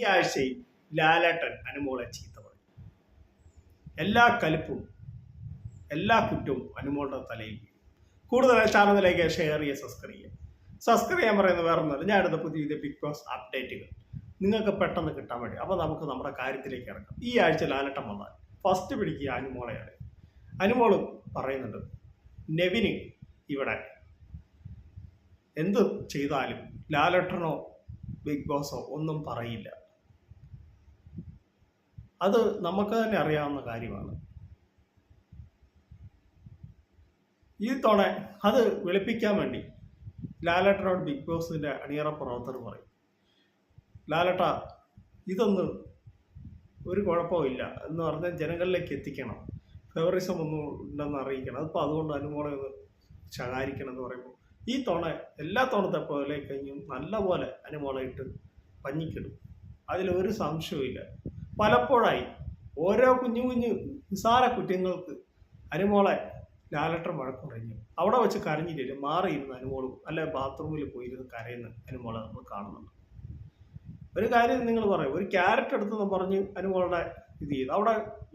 ഈ ആഴ്ചയിൽ ലാലേട്ടൻ അനുമോളെ ചീത്ത പറഞ്ഞു. എല്ലാ കലിപ്പും എല്ലാ കുറ്റവും അനുമോളുടെ തലയിൽ കൂടുതൽ ചാനലിലേക്ക് ഷെയർ ചെയ്യുക സബ്സ്ക്രൈബ് ചെയ്യുക. സബ്സ്ക്രൈബ് ചെയ്യാൻ പറയുന്നത് വേറെ ഒന്നുമല്ല. ഞാൻ എടുത്ത പുതിയ പുതിയ ബിഗ് ബോസ് അപ്ഡേറ്റുകൾ നിങ്ങൾക്ക് പെട്ടെന്ന് കിട്ടാൻ വേണ്ടി. അപ്പോൾ നമുക്ക് നമ്മുടെ കാര്യത്തിലേക്ക് ഇറങ്ങാം. ഈ ആഴ്ച ലാലട്ടം വന്നാൽ ഫസ്റ്റ് പിടിക്കുക അനുമോളെയാണ് അനുമോൾ പറയുന്നുണ്ട് നെവിന് ഇവിടെ എന്ത് ചെയ്താലും ലാലട്ടനോ ബിഗ് ബോസോ ഒന്നും പറയില്ല. അത് നമുക്ക് തന്നെ അറിയാവുന്ന കാര്യമാണ്. ഈ തവണ അത് വെളുപ്പിക്കാൻ വേണ്ടി ലാലേട്ടനോട് ബിഗ് ബോസിന്റെ അണിയറ പ്രവർത്തകർ പറയും. ലാലട്ട ഇതൊന്ന് ഒരു കുഴപ്പമില്ല എന്ന് പറഞ്ഞാൽ ജനങ്ങളിലേക്ക് എത്തിക്കണം. ഫേവറിസം ഒന്നും ഉണ്ടെന്ന് അറിയിക്കണം. അതിപ്പോൾ അതുകൊണ്ട് അനുമോളെ ഒന്ന് ശകാരിക്കണം എന്ന് പറയുമ്പോൾ ഈ തവണ എല്ലാ തവണത്തെ പോലെ കഴിഞ്ഞും നല്ലപോലെ അനുമോളെ ഇട്ട് പഞ്ഞിക്കിടും. അതിലൊരു സംശയവുമില്ല. പലപ്പോഴായി ഓരോ കുഞ്ഞു കുഞ്ഞു നിസാര കുറ്റങ്ങൾക്ക് അനുമോളെ ലാലട്ടം വഴക്കം കഴിഞ്ഞു അവിടെ വെച്ച് കരഞ്ഞിട്ടില്ല മാറിയിരുന്ന അനുമോളും അല്ലെ ബാത്റൂമിൽ പോയിരുന്ന് കരയുന്ന അനുമോളെ നമ്മൾ കാണുന്നുണ്ട്. ഒരു കാര്യം നിങ്ങൾ പറയും. ഒരു ക്യാരറ്റ് എടുത്തെന്ന് പറഞ്ഞ് അനുമോളുടെ ഇത് ചെയ്തു. അവിടെ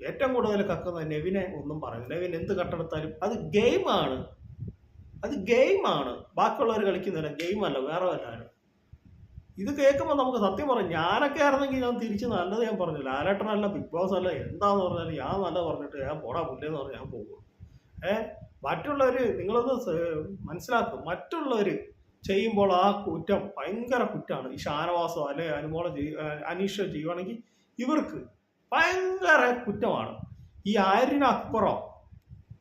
ഏറ്റവും കൂടുതൽ കക്കുന്ന നെവിനെ ഒന്നും പറയുന്നു നെവിൻ എന്ത് കട്ടെടുത്താലും അത് ഗെയിമാണ്. അത് ഗെയിമാണ്. ബാക്കിയുള്ളവർ കളിക്കുന്നില്ല ഗെയിമല്ല വേറെ വല്ലാരും ഇത് കേൾക്കുമ്പോൾ നമുക്ക് സത്യം പറയാം ഞാനൊക്കെ ആയിരുന്നെങ്കിൽ ഞാൻ തിരിച്ച് നല്ലത് ഞാൻ പറഞ്ഞു ലാലേട്ടനല്ല ബിഗ് ബോസ് അല്ല എന്താന്ന് പറഞ്ഞാൽ ഞാൻ നല്ല പറഞ്ഞിട്ട് ഞാൻ പോടാ പുല്ലേന്ന് പറഞ്ഞ് ഞാൻ പോകും. ഏ? മറ്റുള്ളവർ നിങ്ങളൊന്ന് മനസ്സിലാക്കും മറ്റുള്ളവർ ചെയ്യുമ്പോൾ ആ കുറ്റം ഭയങ്കര കുറ്റമാണ് ഈ ഷാനവാസോ അല്ലെ അനുമോള അനീഷ ചെയ്യുവാണെങ്കിൽ ഇവർക്ക് ഭയങ്കര കുറ്റമാണ്. ഈ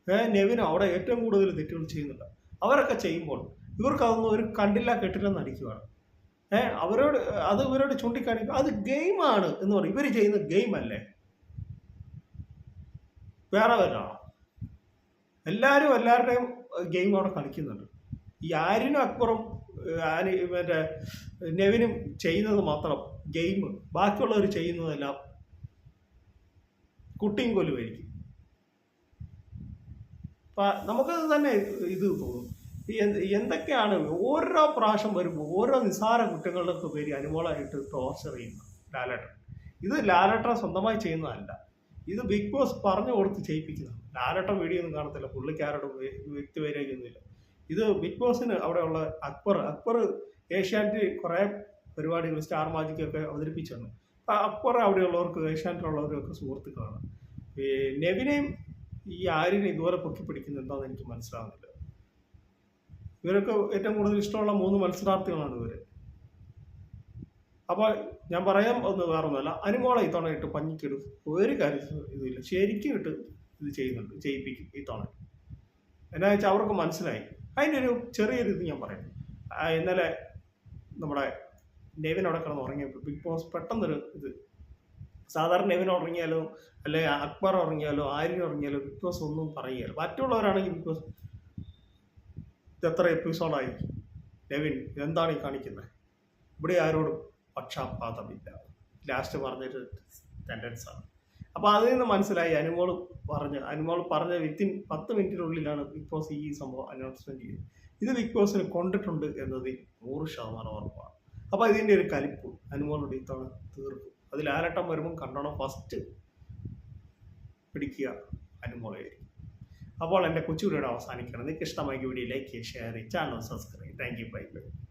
ഏ നെവിനോ അവിടെ ഏറ്റവും കൂടുതൽ തെറ്റുകൾ ചെയ്യുന്നുണ്ട്. അവരൊക്കെ ചെയ്യുമ്പോൾ ഇവർക്കതൊന്നും ഒരു കണ്ടില്ല കെട്ടില്ല ഏ അവരോട് അത് ഇവരോട് ചൂണ്ടിക്കാണിക്കും അത് ഗെയിമാണ് എന്ന് പറയും. ഇവർ ചെയ്യുന്ന ഗെയിം അല്ലേ? വേറെ വല്ലതാണോ എല്ലാവരും എല്ലാവരുടെയും ഗെയിം അവിടെ കളിക്കുന്നുണ്ട്. ഈ ആരിനും അക്ബറും ആര് മറ്റേ നെവിനും ചെയ്യുന്നത് മാത്രം ഗെയിം ബാക്കിയുള്ളവർ ചെയ്യുന്നതെല്ലാം കുട്ടിയും കൊല്ലുമായിരിക്കും. നമുക്കത് തന്നെ ഇത് തോന്നും. എന്തൊക്കെയാണ് ഓരോ പ്രാവശ്യം വരുമ്പോൾ ഓരോ നിസ്സാര കുറ്റങ്ങളുടെയൊക്കെ പേര് അനുമോളായിട്ട് ടോർച്ചർ ചെയ്യുന്ന ലാലേട്ടൻ. ഇത് ലാലേട്ടൻ സ്വന്തമായി ചെയ്യുന്നതല്ല. ഇത് ബിഗ് ബോസ് പറഞ്ഞു കൊടുത്ത് ചെയ്യിപ്പിക്കുന്നതാണ് ലാലേട്ടൻ വീഡിയോ ഒന്നും കാണത്തില്ല. പുള്ളിക്കാരുടെ വ്യ- വ്യക്തിപരമൊന്നുമില്ല ഇത് ബിഗ് ബോസിന് അവിടെയുള്ള അക്ബർ അക്ബർ ഏഷ്യാനെറ്റ് കുറേ പരിപാടികൾ സ്റ്റാർ മാജിക്കൊക്കെ അവതരിപ്പിച്ചിട്ടുണ്ട് അപ്പം അക്ബർ അവിടെയുള്ളവർക്ക് ഏഷ്യാനെറ്റിലുള്ളവർക്കൊക്കെ സുഹൃത്തുക്കളാണ്. നെവിനെയും ഈ ആര്യനെ ഇതുപോലെ പൊക്കി പിടിക്കുന്നത് എന്താണെന്ന് എനിക്ക് മനസ്സിലാവുന്നില്ല. ഇവരൊക്കെ ഏറ്റവും കൂടുതൽ ഇഷ്ടമുള്ള മൂന്ന് മത്സരാർത്ഥികളാണ് ഇവർ. അപ്പോൾ ഞാൻ പറയാൻ ഒന്ന് വേറെ ഒന്നുമല്ല അനുമോളെ ഈ തവണ ഇട്ട് പഞ്ഞിക്കിടും ഒരു കാര്യം ഇതില്ല. ശരിക്കും ഇട്ട് ഇത് ചെയ്യുന്നുണ്ട് ചെയ്യിപ്പിക്കും ഈ തവണ. എന്നാ വെച്ചാൽ അവർക്ക് മനസ്സിലായി. അതിന്റെ ഒരു ചെറിയൊരു ഇത് ഞാൻ പറയാം. ഇന്നലെ നമ്മുടെ നെവിൻ അവിടെ കിടന്ന് ഉറങ്ങിയപ്പോൾ ബിഗ് ബോസ് പെട്ടെന്നൊരു ഇത്. സാധാരണ നെവിൻ ഉറങ്ങിയാലോ അല്ലെ അക്ബർ ഉറങ്ങിയാലോ ആര്യൻ ഉറങ്ങിയാലോ ബിഗ് ബോസ് ഒന്നും പറയുകയല്ല. മറ്റുള്ളവരാണെങ്കിൽ ബിഗ് ബോസ് ഇത് എത്ര എപ്പിസോഡായി നെവിൻ എന്താണ് ഈ കാണിക്കുന്നത്? ഇവിടെ ആരോടും പക്ഷാപാതമില്ല. ലാസ്റ്റ് പറഞ്ഞൊരു സെന്റൻസാണ് അപ്പോൾ അതിൽ നിന്ന് മനസ്സിലായി അനുമോൾ പറഞ്ഞ് അനുമോൾ പറഞ്ഞ വിത്തിൻ പത്ത് മിനിറ്റിനുള്ളിലാണ് ബിഗ് ബോസ് ഈ സംഭവം അനൗൺസ്മെന്റ് ചെയ്തത്. ഇത് ബിഗ് ബോസിന് കൊണ്ടിട്ടുണ്ട് എന്നതിൽ നൂറ് ശതമാനം ഉറപ്പാണ്. അപ്പോൾ ഇതിന്റെ ഒരു കലിപ്പ് അനുമോളുടെ ഇത്തവണ തീർക്കും. അതിൽ ആരട്ടം വരുമ്പം കണ്ടോണം ഫസ്റ്റ് പിടിക്കുക അനുമോളായിരിക്കും അപ്പോൾ എന്റെ കൊച്ചു കൊച്ചുകൂടിയുടെ അവസാനിക്കണം നിങ്ങൾക്ക് ഇഷ്ടമായി വീഡിയോ ലൈക്ക് ചെയ്യുക ഷെയർ ചെയ്യുക channel subscribe thank you bye bye